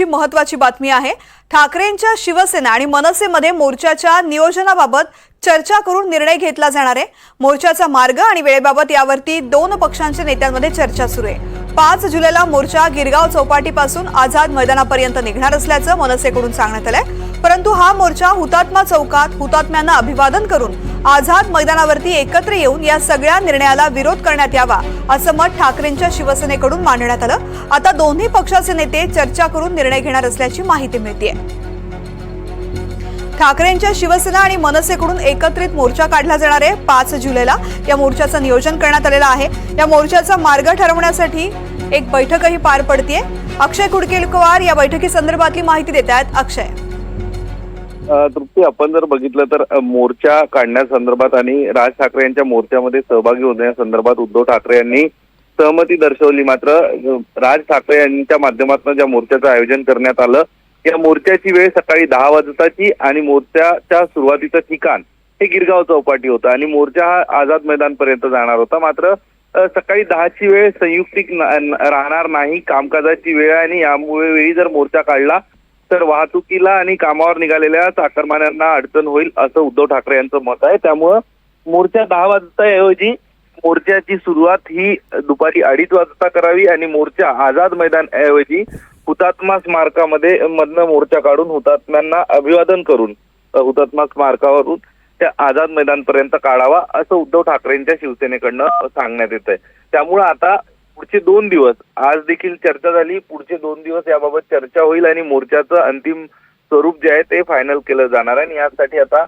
ही महत्वाची बातमी आहे. ठाकरेंच्या शिवसेना आणि मनसेमध्ये मोर्चाच्या नियोजनाबाबत चर्चा करून निर्णय घेतला जाणार आहे. मोर्चाचा मार्ग आणि वेळेबाबत यावरती दोन पक्षांच्या नेत्यांमध्ये चर्चा सुरू आहे. पाच जुलैला मोर्चा गिरगाव चौपाटीपासून आझाद मैदानापर्यंत निघणार असल्याचं मनसेकडून सांगण्यात आलंय. परंतु हा मोर्चा हुतात्मा चौकात हुतात्म्यांना अभिवादन करून आझाद मैदानावरती एकत्र येऊन या सगळ्या निर्णयाला विरोध करण्यात यावा असं मत ठाकरेंच्या शिवसेनेकडून मांडण्यात आलं. आता दोन्ही पक्षाचे नेते चर्चा करून निर्णय घेणार असल्याची माहिती मिळते ठाकरेंच्या शिवसेना आणि मनसेकडून एकत्रित मोर्चा काढला जाणार आहे पाच जुलैला. या मोर्चाचं नियोजन करण्यात आलेलं आहे. या मोर्चाचा मार्ग ठरवण्यासाठी एक बैठकही पार पडतीये. अक्षय कुडकेलकवार या बैठकीसंदर्भातली माहिती देत आहेत अक्षय. तृप्ती आपण जर बघितलं तर मोर्चा काढण्यासंदर्भात आणि राज ठाकरे यांच्या मोर्चामध्ये सहभागी होण्यासंदर्भात उद्धव ठाकरे यांनी सहमती दर्शवली. मात्र राज ठाकरे यांच्या माध्यमातून ज्या मोर्चाचं आयोजन करण्यात आलं या मोर्चाची वेळ सकाळी दहा वाजताची आणि मोर्चाच्या सुरुवातीचं ठिकाण हे गिरगाव चौपाटी होतं. आणि मोर्चा हा आझाद मैदानपर्यंत जाणार होता. मात्र सकाळी दहाची वेळ संयुक्तिक राहणार नाही कामकाजाची वेळ आहे आणि यामुळे वेळी जर मोर्चा काढला तर वाहतुकीला आणि कामावर निघालेल्या चाकरमान्यांना अडचण होईल असं उद्धव ठाकरे यांचं मत आहे. त्यामुळं मोर्चा दहा वाजताऐवजी मोर्चाची सुरुवात ही दुपारी अडीच वाजता करावी आणि मोर्चा आझाद मैदान ऐवजी हुतात्मा स्मारकामध्ये मधनं मोर्चा काढून हुतात्म्यांना अभिवादन करून हुतात्मा स्मारकावरून त्या आझाद मैदानपर्यंत काढावा असं उद्धव ठाकरेंच्या शिवसेनेकडनं सांगण्यात येत आहे त्यामुळं आता पुढचे दोन दिवस. आज देखील चर्चा झाली. पुढचे दोन दिवस याबाबत चर्चा होईल आणि मोर्चाचं अंतिम स्वरूप जे आहे ते फायनल केलं जाणार आहे. आणि यासाठी आता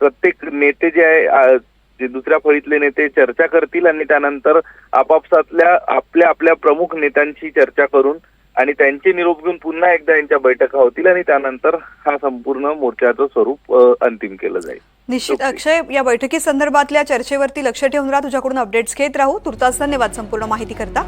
प्रत्येक नेते जे आहे जे दुसऱ्या फळीतले नेते चर्चा करतील आणि त्यानंतर आपापसातल्या आपल्या आपल्या प्रमुख नेत्यांशी चर्चा करून आणि त्यांचे निरोप घेऊन पुन्हा एकदा यांच्या बैठका होतील आणि त्यानंतर हा संपूर्ण मोर्चाचं स्वरूप अंतिम केलं जाईल. निश्चित. अक्षय या बैठकीसंदर्भातल्या चर्चेवरती लक्ष ठेवून राहा. तुझ्याकडून अपडेट्स घेत राहू. तुर्तास धन्यवाद संपूर्ण माहिती करता